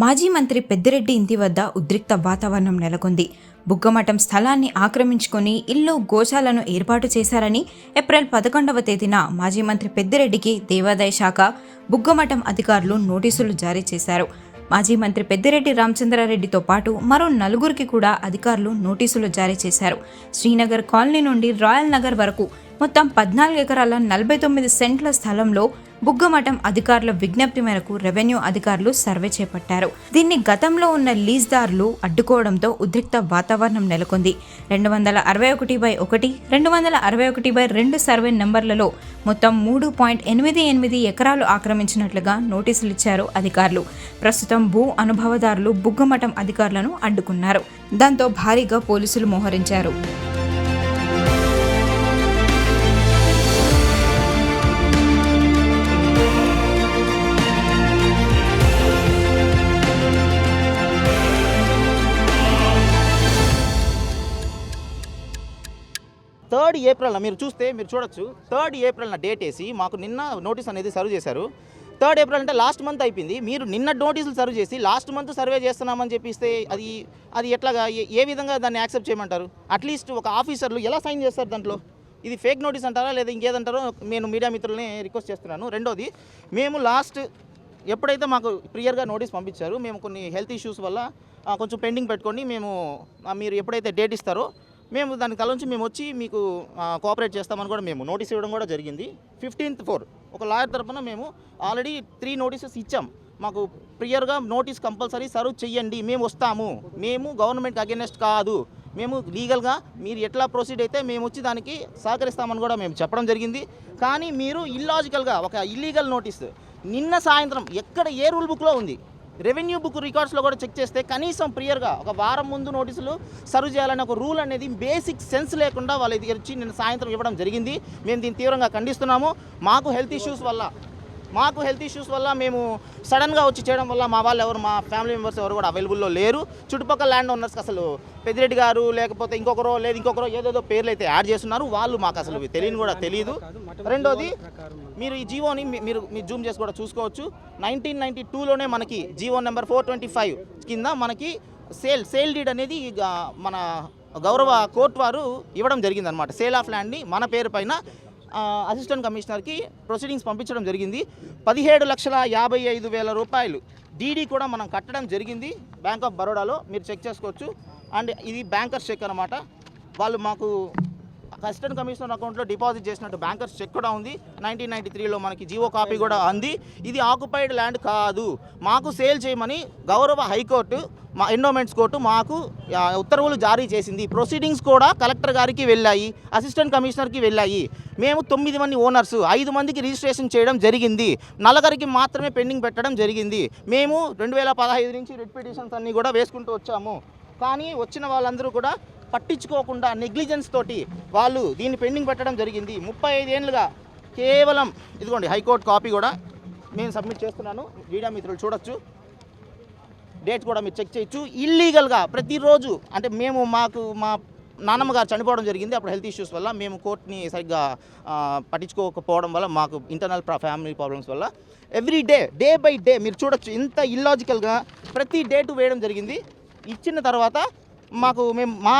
మాజీ మంత్రి పెద్దిరెడ్డి ఇంటి వద్ద ఉద్రిక్త వాతావరణం నెలకొంది. బుగ్గమఠం స్థలాన్ని ఆక్రమించుకొని ఇల్లు గోశాలను ఏర్పాటు చేశారని ఏప్రిల్ పదకొండవ తేదీన మాజీ మంత్రి పెద్దిరెడ్డికి దేవాదాయ శాఖ బుగ్గమఠం అధికారులు నోటీసులు జారీ చేశారు. మాజీ మంత్రి పెద్దిరెడ్డి రామచంద్రారెడ్డితో పాటు మరో నలుగురికి కూడా అధికారులు నోటీసులు జారీ చేశారు. శ్రీనగర్ కాలనీ నుండి రాయల్ నగర్ వరకు మొత్తం పద్నాలుగు ఎకరాల నలభై తొమ్మిది సెంట్ల స్థలంలో బుగ్గమఠం అధికారుల విజ్ఞప్తి మేరకు రెవెన్యూ అధికారులు సర్వే చేపట్టారు. దీన్ని గతంలో ఉన్న లీజ్దారులు అడ్డుకోవడంతో ఉద్రిక్త వాతావరణం నెలకొంది. రెండు వందల అరవై ఒకటి బై ఒకటి రెండు వందల అరవై ఒకటి బై రెండు సర్వే నెంబర్లలో మొత్తం మూడు పాయింట్ ఎనిమిది ఎనిమిది ఎకరాలు ఆక్రమించినట్లుగా నోటీసులు ఇచ్చారు అధికారులు. ప్రస్తుతం భూ అనుభవదారులు బుగ్గమఠం అధికారులను అడ్డుకున్నారు. దాంతో భారీగా పోలీసులు మోహరించారు. థర్డ్ ఏప్రిల్న మీరు చూస్తే మీరు చూడొచ్చు. థర్డ్ ఏప్రిల్న డేట్ వేసి మాకు నిన్న నోటీస్ అనేది సర్వ్ చేశారు. థర్డ్ ఏప్రిల్ అంటే లాస్ట్ మంత్ అయిపోయింది. మీరు నిన్న నోటీసులు సర్వ్ చేసి లాస్ట్ మంత్ సర్వే చేస్తున్నామని చెప్పిస్తే అది అది ఎట్లాగా ఏ- ఏ విధంగా దాన్ని యాక్సెప్ట్ చేయమంటారు? అట్లీస్ట్ ఒక ఆఫీసర్లు ఎలా సైన్ చేస్తారు దాంట్లో? ఇది ఫేక్ నోటీస్ అంటారా? లేదా ఇంకేదంటారో నేను మీడియా మిత్రుల్ని రిక్వెస్ట్ చేస్తున్నాను. రెండోది మేము లాస్ట్ ఎప్పుడైతే మాకు క్లియర్గా నోటీస్ పంపించారు మేము కొన్ని హెల్త్ ఇష్యూస్ వల్ల కొంచెం పెండింగ్ పెట్టుకొని మేము మీరు ఎప్పుడైతే డేట్ ఇస్తారో మేము దాని కల మేము వచ్చి మీకు కోఆపరేట్ చేస్తామని కూడా మేము నోటీస్ ఇవ్వడం కూడా జరిగింది. ఫిఫ్టీన్త్ ఫోర్ ఒక లాయర్ తరఫున మేము ఆల్రెడీ త్రీ నోటీసెస్ ఇచ్చాం. మాకు ప్రియర్గా నోటీస్ కంపల్సరీ సర్వ్ చెయ్యండి మేము వస్తాము. మేము గవర్నమెంట్కి అగేనెస్ట్ కాదు. మేము లీగల్గా మీరు ఎట్లా ప్రొసీడ్ అయితే మేము వచ్చి దానికి సహకరిస్తామని కూడా మేము చెప్పడం జరిగింది. కానీ మీరు ఇల్లాజికల్గా ఒక ఇల్లీగల్ నోటీస్ నిన్న సాయంత్రం ఎక్కడ ఏ రూల్ బుక్లో ఉంది? రెవెన్యూ బుక్ రికార్డ్స్లో కూడా చెక్ చేస్తే కనీసం ప్రియర్గా ఒక వారం ముందు నోటీసులు సర్వ్ చేయాలనే ఒక రూల్ అనేది బేసిక్ సెన్స్ లేకుండా వాళ్ళ ఇది వచ్చి నిన్న సాయంత్రం ఇవ్వడం జరిగింది. మేము దీన్ని తీవ్రంగా ఖండిస్తున్నాము. మాకు హెల్త్ ఇష్యూస్ వల్ల మాకు హెల్త్ ఇష్యూస్ వల్ల మేము సడన్గా వచ్చి చేయడం వల్ల మా వాళ్ళు ఎవరు మా ఫ్యామిలీ మెంబర్స్ ఎవరు కూడా అవైలబుల్లో లేరు. చుట్టుపక్కల ల్యాండ్ ఓనర్స్కి అసలు పెద్దిరెడ్డి గారు లేకపోతే ఇంకొకరో లేదు ఇంకొకరో ఏదేదో పేర్లు అయితే యాడ్ చేస్తున్నారు. వాళ్ళు మాకు అసలు తెలియని కూడా తెలియదు. రెండోది మీరు ఈ జీవోని మీ- మీరు మీరు జూమ్ చేసి కూడా చూసుకోవచ్చు. నైన్టీన్ నైన్టీ టూలోనే మనకి GO number four twenty five కింద మనకి సేల్ సేల్ డీడ్ అనేది మన గౌరవ కోర్టు వారు ఇవ్వడం జరిగిందనమాట సేల్ ఆఫ్ ల్యాండ్ని మన పేరు పైన అసిస్టెంట్ కమిషనర్కి ప్రొసీడింగ్స్ పంపించడం జరిగింది. పదిహేడు లక్షల యాభై ఐదు వేల రూపాయలు డీడీ కూడా మనం కట్టడం జరిగింది బ్యాంక్ ఆఫ్ బరోడాలో. మీరు చెక్ చేసుకోవచ్చు. అండ్ ఇది బ్యాంకర్స్ చెక్ అనమాట వాళ్ళు మాకు అసిస్టెంట్ కమిషనర్ అకౌంట్లో డిపాజిట్ చేసినట్టు బ్యాంకర్స్ చెక్ కూడా ఉంది. నైన్టీన్ నైన్టీ త్రీలో మనకి జీవో కాపీ కూడా అంది. ఇది ఆక్యుపైడ్ ల్యాండ్ కాదు. మాకు సేల్ చేయమని గౌరవ హైకోర్టు మా ఎండోమెంట్స్ కోర్టు మాకు ఉత్తర్వులు జారీ చేసింది. ప్రొసీడింగ్స్ కూడా కలెక్టర్ గారికి వెళ్ళాయి అసిస్టెంట్ కమిషనర్కి వెళ్ళాయి. మేము తొమ్మిది మంది ఓనర్స్ ఐదు మందికి రిజిస్ట్రేషన్ చేయడం జరిగింది. నలగరికి మాత్రమే పెండింగ్ పెట్టడం జరిగింది. మేము రెండు వేల పదహైదు నుంచి రెడ్ పిటిషన్స్ అన్నీ కూడా వేసుకుంటూ వచ్చాము. కానీ వచ్చిన వాళ్ళందరూ కూడా పట్టించుకోకుండా నెగ్లిజెన్స్ తోటి వాళ్ళు దీన్ని పెండింగ్ పెట్టడం జరిగింది. ముప్పై ఐదేళ్ళుగా కేవలం ఇదిగోండి హైకోర్టు కాపీ కూడా నేను సబ్మిట్ చేస్తున్నాను. మీడియా మిత్రులు చూడొచ్చు. డేట్ కూడా మీరు చెక్ చేయొచ్చు. ఇల్లీగల్గా ప్రతిరోజు అంటే మేము మాకు మా నాన్నమ్మ గారు చనిపోవడం జరిగింది. అప్పుడు హెల్త్ ఇష్యూస్ వల్ల మేము కోర్టుని సరిగ్గా పట్టించుకోకపోవడం వల్ల మాకు ఇంటర్నల్ ఫ్యామిలీ ప్రాబ్లమ్స్ వల్ల every day day by day మీరు చూడొచ్చు. ఇంత ఇల్లాజికల్గా ప్రతి డేటు వేయడం జరిగింది. ఇచ్చిన తర్వాత మాకు మేము మా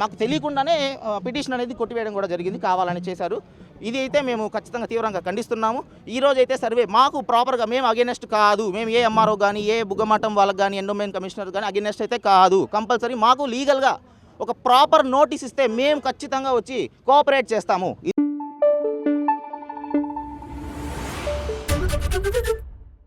మాకు తెలియకుండానే పిటిషన్ అనేది కొట్టివేయడం కూడా జరిగింది కావాలని చేశారు. ఇది అయితే మేము ఖచ్చితంగా తీవ్రంగా ఖండిస్తున్నాము. ఈ రోజు అయితే సర్వే మాకు ప్రాపర్గా మేము అగేనెస్ట్ కాదు. మేము ఏ ఎంఆర్ఓ కానీ ఏ బుగ్గమఠం వాళ్ళకి కానీ ఎండోమెన్ కమిషనర్ కానీ అగేనెస్ట్ అయితే కాదు. కంపల్సరీ మాకు లీగల్గా ఒక ప్రాపర్ నోటీస్ ఇస్తే మేము ఖచ్చితంగా వచ్చి కోఆపరేట్ చేస్తాము.